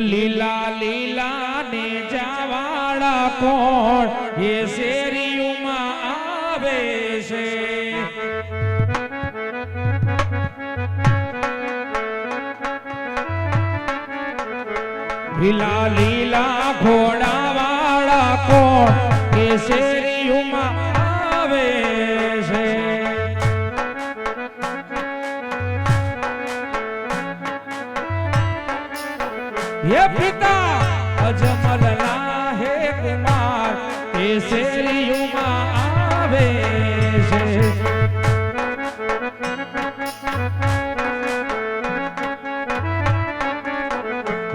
લીલા લીલા ને જાવાળા કોણ? એ શેરીઓમાં આવે છે. લીલા લીલા ઘોડા વાળા કોણ? એ શેરીઓમાં હે પિતા અજમલના હે કુમાર એ શેરીઓમાં આવે છે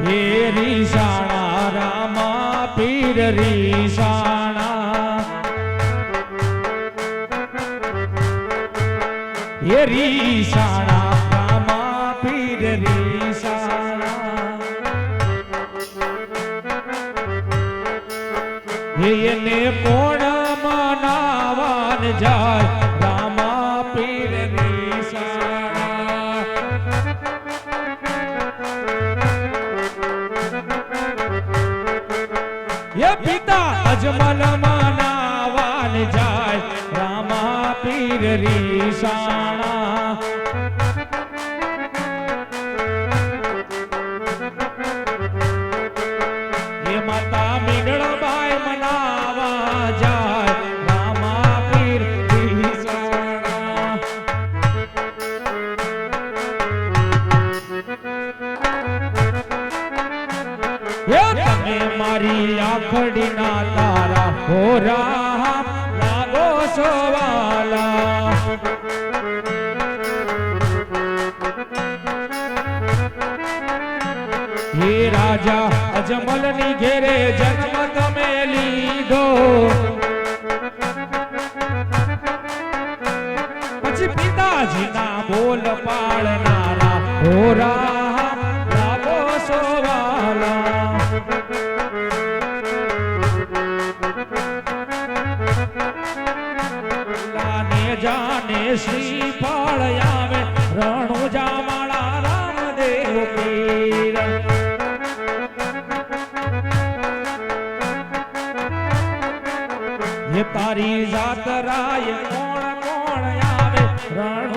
હે રીસાણા રામા પીર રીસાણા હે રીસાણા રામા એને કોણ મનાવાન જાય રામા પીર રીસાણા એ પિતા અજમલ માનાવાન જાય રામા પીર રીસાણા મારી આખડીના તારા હોરા, લાગો સોવાલા. હે રાજા અજમલની ઘેરે જન્મ તમે લીધો. પછી પિતાજીના બોલ પાળનારા હોરા, લાગો છો જાને શ્રી ફળ આવે, રણુજા માળા રામદેવ પીર. એ તારી જાત રાય કોણ કોણ આવે રણુ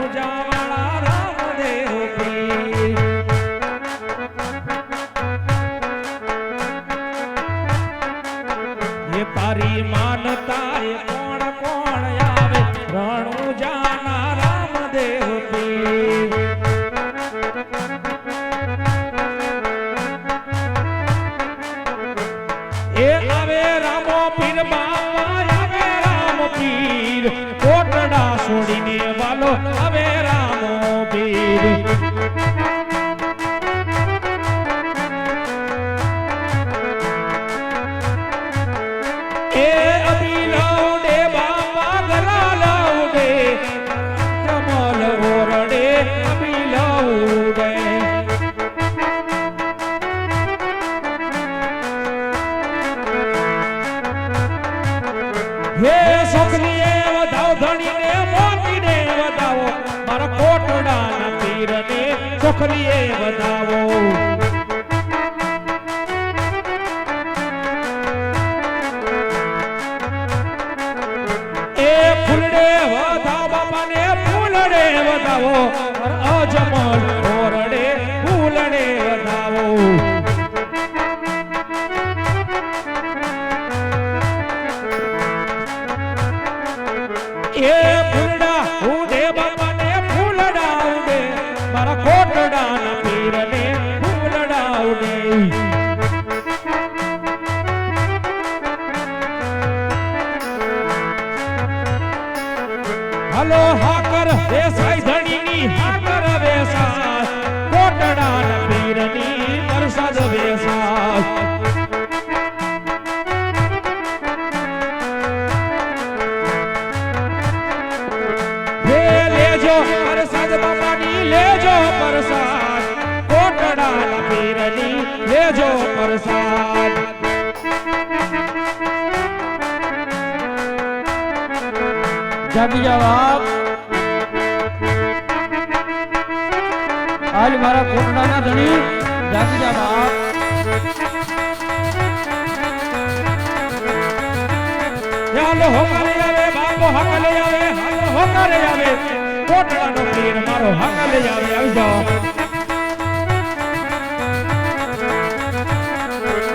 હે સુખલીએ વધાવ, ધણીને મોતીને વધાવો. મારા કોટડાના પીરને સુખલીએ વધાવો. એ ફૂલડે વધાવ, બાપાને ફૂલડે વધાવો. વરસાદ વેસાય હે લેજો વરસાદ બાપાની લેજો પ્રસાદ કોટડાના પીરની લેજો પ્રસાદ જાગી જાઓ આપ આજ મારા કોટડાના ધણી ઢાંકી જા બાપ ચાલો હો કરે આવે બાપો હક લે આવે હો કરે આવે કોટડાનો પીર મારો હક લે આવે આવી જાઓ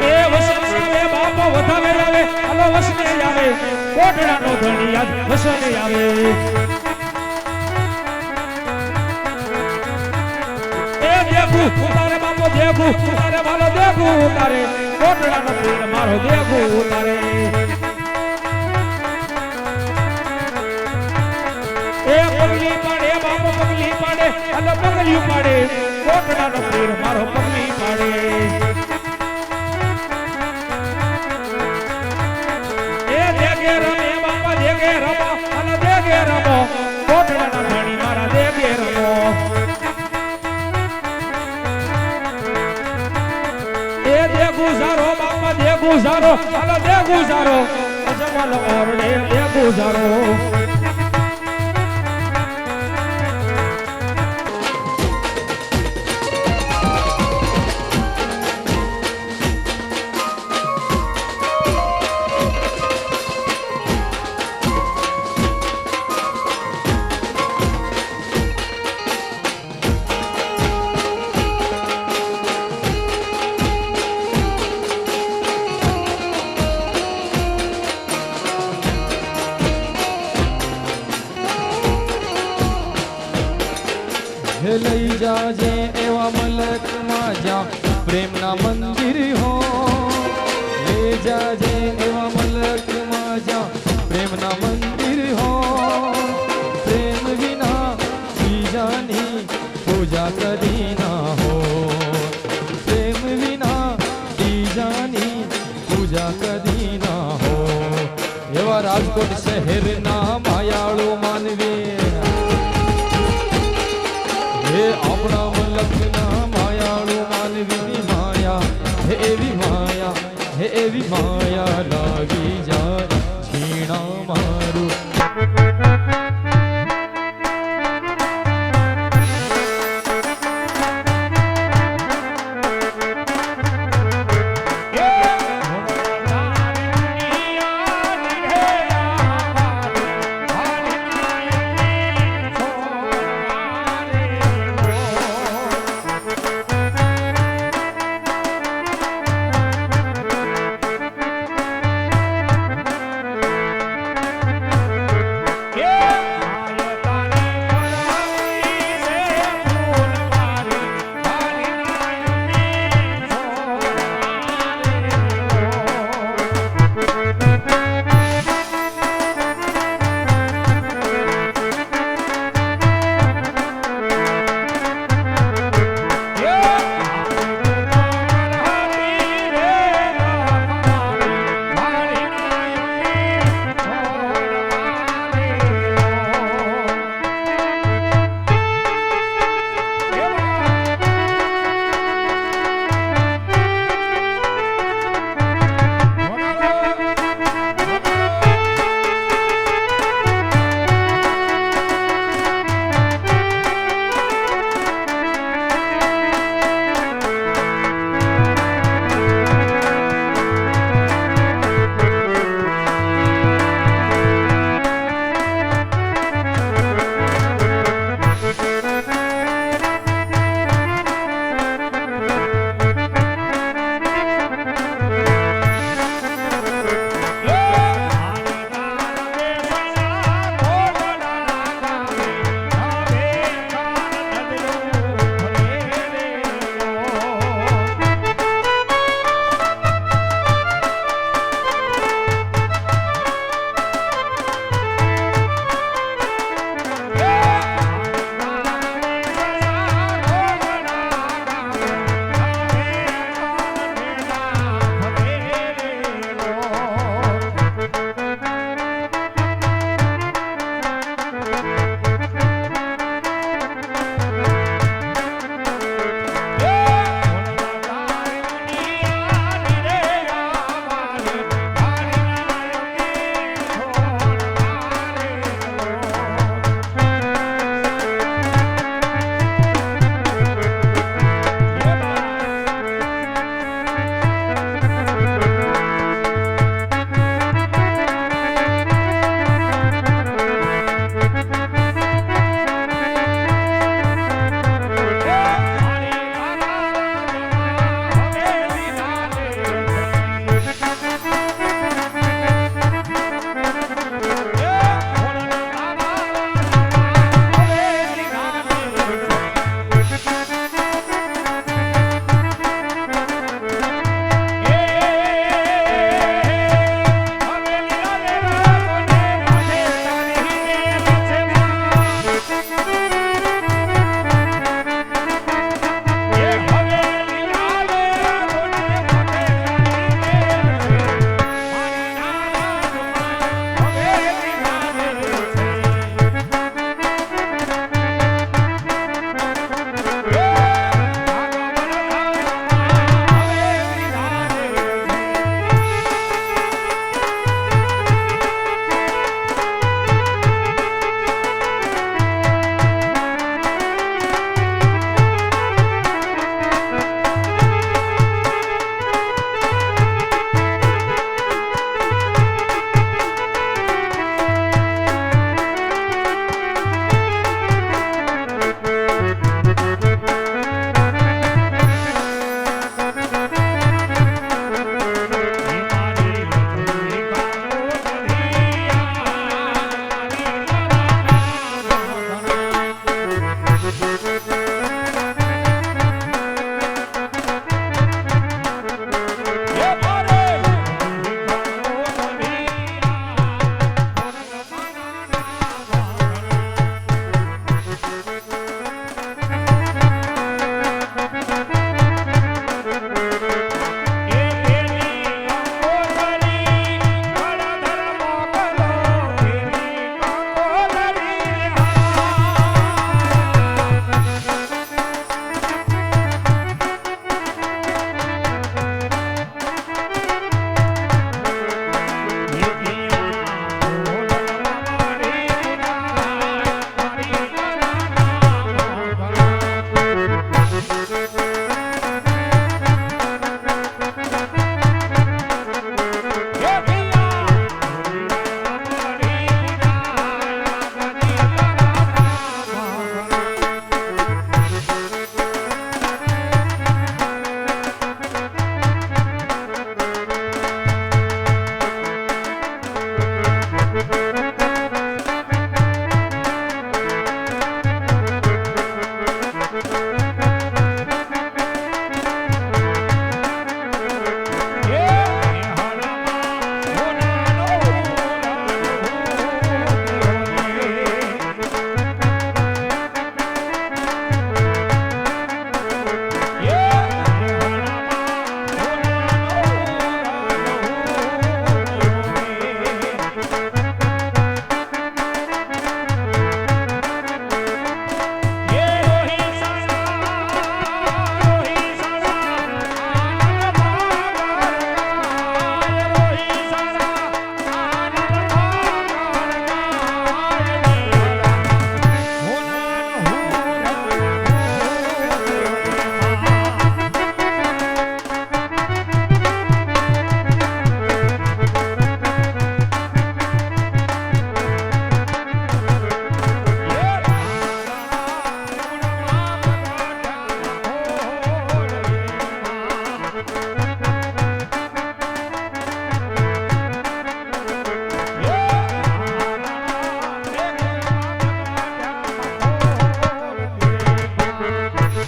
એ વસને આવે બાપો વધારે આવે હલો વસને આવે કોટડાનો ધણી આજ વસને આવે Putaria! મારો દેખું પગલી પાડે બાપો પગલી અને પગલી પાડે કોટડાનો પીર મારો પગલી પાડે. ગુજારો. હાલો દે ગુજારો અજમલ ઓરડે દે ગુજારો. every morning.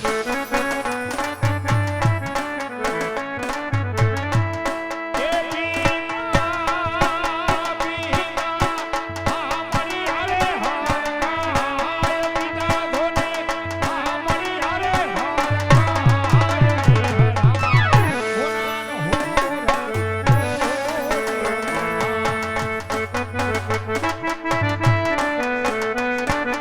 Bye.